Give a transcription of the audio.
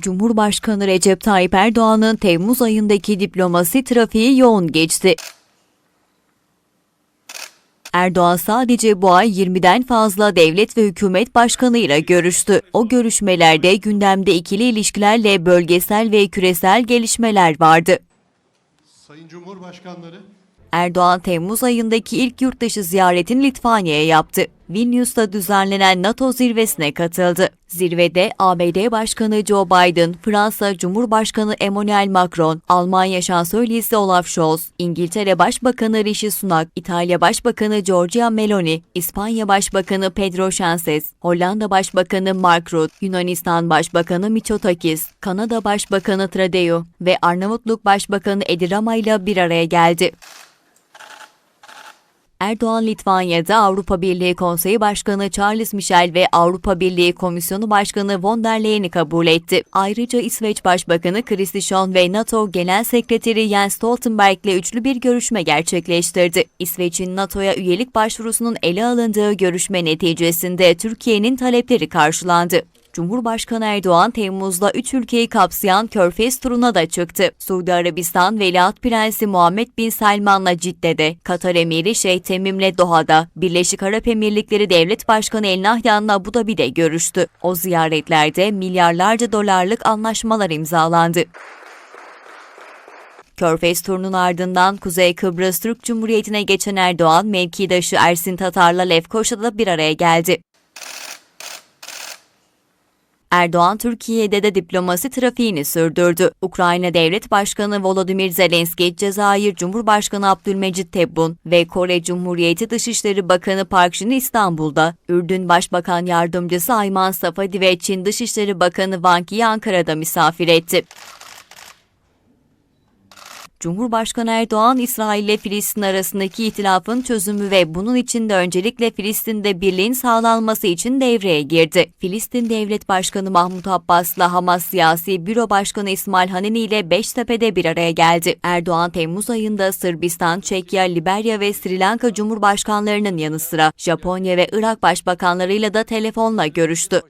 Cumhurbaşkanı Recep Tayyip Erdoğan'ın Temmuz ayındaki diplomasi trafiği yoğun geçti. Erdoğan sadece bu ay 20'den fazla devlet ve hükümet başkanıyla görüştü. O görüşmelerde gündemde ikili ilişkilerle bölgesel ve küresel gelişmeler vardı. Sayın Cumhurbaşkanları, Erdoğan Temmuz ayındaki ilk yurtdışı ziyaretini Litvanya'ya yaptı. Vilnius'ta düzenlenen NATO zirvesine katıldı. Zirvede ABD Başkanı Joe Biden, Fransa Cumhurbaşkanı Emmanuel Macron, Almanya Şansölyesi Olaf Scholz, İngiltere Başbakanı Rishi Sunak, İtalya Başbakanı Giorgia Meloni, İspanya Başbakanı Pedro Sánchez, Hollanda Başbakanı Mark Rutte, Yunanistan Başbakanı Mitsotakis, Kanada Başbakanı Trudeau ve Arnavutluk Başbakanı Edi Rama ile bir araya geldi. Erdoğan Litvanya'da Avrupa Birliği Konseyi Başkanı Charles Michel ve Avrupa Birliği Komisyonu Başkanı von der Leyen'i kabul etti. Ayrıca İsveç Başbakanı Kristersson ve NATO Genel Sekreteri Jens Stoltenberg ile üçlü bir görüşme gerçekleştirdi. İsveç'in NATO'ya üyelik başvurusunun ele alındığı görüşme neticesinde Türkiye'nin talepleri karşılandı. Cumhurbaşkanı Erdoğan Temmuz'da 3 ülkeyi kapsayan Körfez turuna da çıktı. Suudi Arabistan Veliaht Prensi Muhammed Bin Selman'la Cidde'de, Katar Emiri Şeyh Temim'le Doha'da, Birleşik Arap Emirlikleri Devlet Başkanı El Nahyan'la Abu Dhabi'de görüştü. O ziyaretlerde milyarlarca dolarlık anlaşmalar imzalandı. Körfez turunun ardından Kuzey Kıbrıs Türk Cumhuriyeti'ne geçen Erdoğan, mevkidaşı Ersin Tatar'la Lefkoşa'da bir araya geldi. Erdoğan Türkiye'de de diplomasi trafiğini sürdürdü. Ukrayna Devlet Başkanı Volodymyr Zelenski, Cezayir Cumhurbaşkanı Abdülmecit Tebboun ve Kore Cumhuriyeti Dışişleri Bakanı Park Jin İstanbul'da, Ürdün Başbakan Yardımcısı Ayman Safadi ve Çin Dışişleri Bakanı Wang Yi Ankara'da misafir etti. Cumhurbaşkanı Erdoğan, İsrail ile Filistin arasındaki ihtilafın çözümü ve bunun için de öncelikle Filistin'de birliğin sağlanması için devreye girdi. Filistin Devlet Başkanı Mahmut Abbas'la Hamas Siyasi Büro Başkanı İsmail Haneni ile Beştepe'de bir araya geldi. Erdoğan, Temmuz ayında Sırbistan, Çekya, Liberya ve Sri Lanka Cumhurbaşkanlarının yanı sıra Japonya ve Irak Başbakanlarıyla da telefonla görüştü.